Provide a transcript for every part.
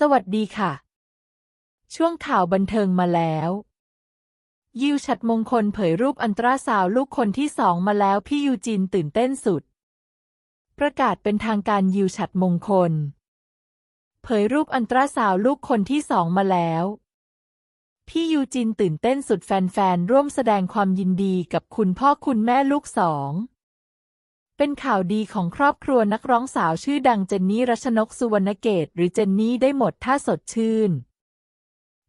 สวัสดีค่ะ ช่วงข่าวบันเทิงมาแล้ว ยิวฉัดมงคลเผยรูปอันตราซาวลูกคนที่สองมาแล้วพี่ยูจินตื่นเต้นสุด ประกาศเป็นทางการยิวฉัดมงคล เผยรูปอันตราซาวลูกคนที่สองมาแล้ว พี่ยูจินตื่นเต้นสุดแฟนๆร่วมแสดงความยินดีกับคุณพ่อคุณแม่ลูกสอง เป็นข่าวดีของครอบครัวนักร้องสาวชื่อดังเจนนี่รัชนกสุวรรณเกตหรือเจนนี่ได้หมดท่าสดชื่น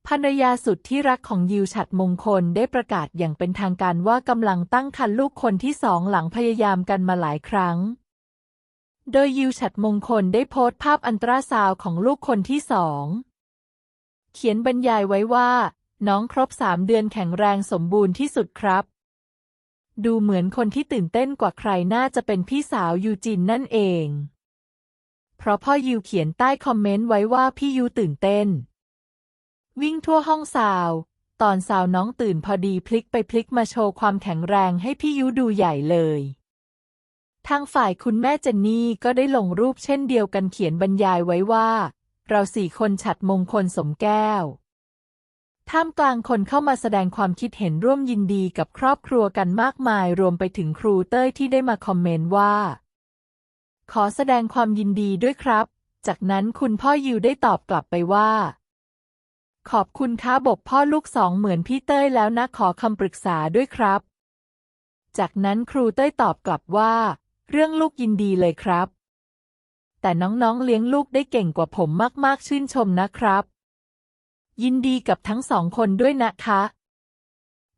ภรรยาสุดที่รักของยิวฉัดมงคลได้ประกาศอย่างเป็นทางการว่ากำลังตั้งครรภ์ลูกคนที่สองหลังพยายามกันมาหลายครั้ง โดยยิวฉัดมงคลได้โพสต์ภาพอันตราซาวของลูกคนที่สอง เขียนบรรยายไว้ว่า น้องครบสามเดือนแข็งแรงสมบูรณ์ที่สุดครับ ดูเหมือนคนที่ตื่นเต้นกว่าใครน่าจะเป็นพี่สาวยูจินนั่นเอง เพราะพ่อยูเขียนใต้คอมเมนต์ไว้ว่าพี่ยูตื่นเต้น วิ่งทั่วห้องสาว ตอนสาวน้องตื่นพอดีพลิกไปพลิกมาโชว์ความแข็งแรงให้พี่ยูดูใหญ่เลยทางฝ่ายคุณแม่เจนนี่ก็ได้ลงรูปเช่นเดียวกันเขียนบรรยายไว้ว่า เราสี่คนฉัดมงคลสมแก้ว ท่ามกลางคนเข้ามาแสดงความคิดเห็นร่วมยินดีกับครอบครัวกันมากมาย รวมไปถึงครูเต้ยที่ได้มาคอมเมนต์ว่า ขอแสดงความยินดีด้วยครับ จากนั้นคุณพ่อยิวได้ตอบกลับไปว่า ขอบคุณค้าบกพ่อลูกสองเหมือนพี่เต้ยแล้วนะขอคำปรึกษาด้วยครับ จากนั้นครูเต้ยตอบกลับว่า เรื่องลูกยินดีเลยครับ แต่น้องๆเลี้ยงลูกได้เก่งกว่าผมมากๆชื่นชมนะครับ ยินดีกับทั้งสองคนด้วยนะคะ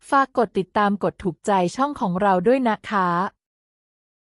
ฝากกดติดตามกดถูกใจช่องของเราด้วยนะคะ